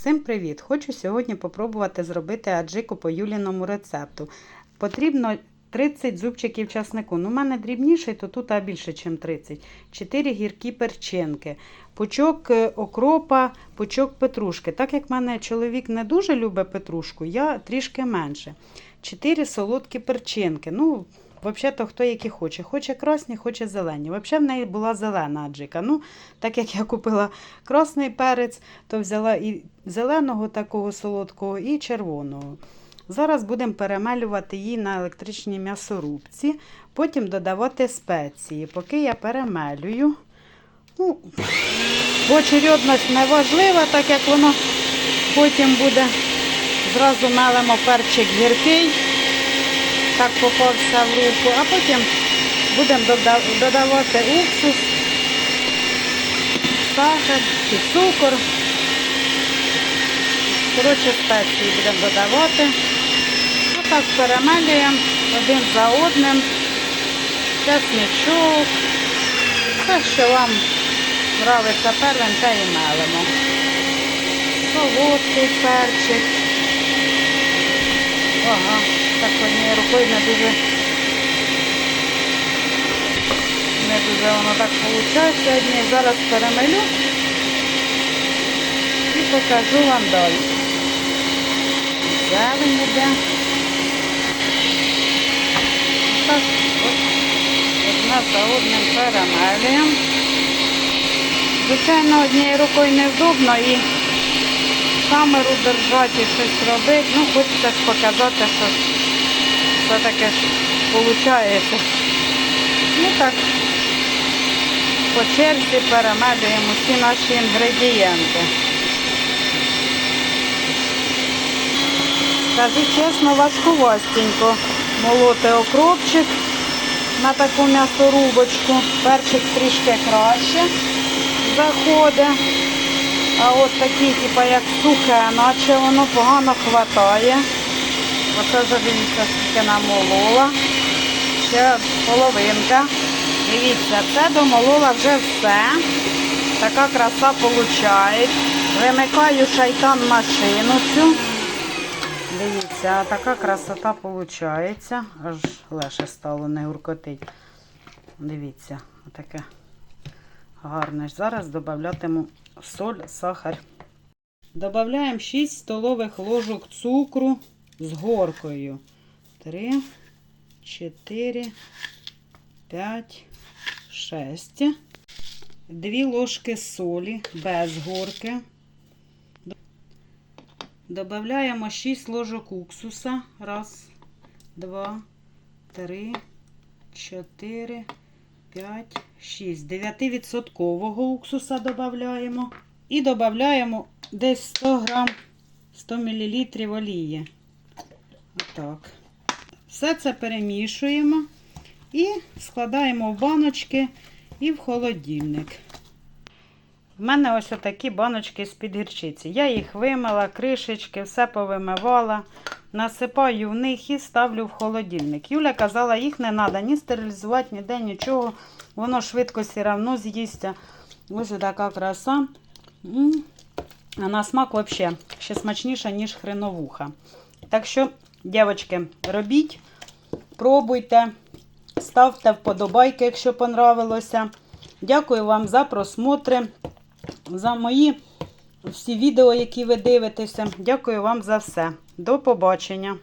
Всім привіт! Хочу сьогодні попробувати зробити аджику по Юліному рецепту. Потрібно 30 зубчиків часнику. Ну, у мене дрібніший, то тут а більше, ніж 30. 4 гіркі перчинки, пучок е, окропа, пучок петрушки. Так як в мене чоловік не дуже любить петрушку, я трішки менше. 4 солодкі перчинки. Ну, Взагалі-то хто які хоче. Хоче красні, хоче зелені. Взагалі в неї була зелена аджика. Ну, так як я купила красний перець, то взяла і зеленого такого солодкого, і червоного. Зараз будемо перемелювати її на електричній м'ясорубці, потім додавати спеції. Поки я перемелюю. Ну, очередність не важлива, так як воно потім буде. Зразу мелимо перчик гіркий, так попався в руку, а потім будемо додавати уксус, сахар і цукор. Коротше, спеції будемо додавати. Отак перемелюємо один за одним. Чесничок. Все, що вам нравиться первим, те і мелимо. Солодкий перчик. Ага, так однією рукою не дуже не дуже воно так виходить сьогодні. Зараз перемелю і покажу вам далі. Зелень іде. Так, одна за одним перемелюємо. Звичайно, однією рукою невдобно і камеру держати щось робити. Ну, хочеться показати, що все-таки ж виходить. Ну так, по черзі перемелюємо всі наші інгредієнти. Скажу чесно, важкувастенько молоти окропчик на таку м'ясорубочку. Перчик трішки краще заходить. А от такі, типу, як сухе, наче воно погано хватає. Оце вже дивіться, скільки намолола. Ще половинка. Дивіться, це домолола вже все. Така краса виходить. Вимикаю шайтан машину цю. Дивіться, така красота виходить. Аж легше стало не гуркотить. Дивіться, отаке гарне. Зараз додатиму соль, сахар. Додаємо 6 столових ложок цукру з горкою. 3, 4, 5, 6. 2 ложки солі без горки. Добавляємо 6 ложок уксуса. Раз, два, три, чотири, п'ять, шість. 9% уксуса додаємо. І додаємо десь 100 грам 100 мл олії. Отак. Все це перемішуємо і складаємо в баночки і в холодильник. В мене ось отакі баночки з-під гірчиці. Я їх вимила, кришечки, все повимивала, насипаю в них і ставлю в холодильник. Юля казала, їх не треба ні стерилізувати, ніде нічого. Воно швидко все одно з'їсться. Ось така краса. А на смак взагалі ще смачніша, ніж хреновуха. Так що, дівчатки, робіть, пробуйте, ставте вподобайки, якщо понравилося. Дякую вам за просмотри, за мої всі відео, які ви дивитеся. Дякую вам за все. До побачення!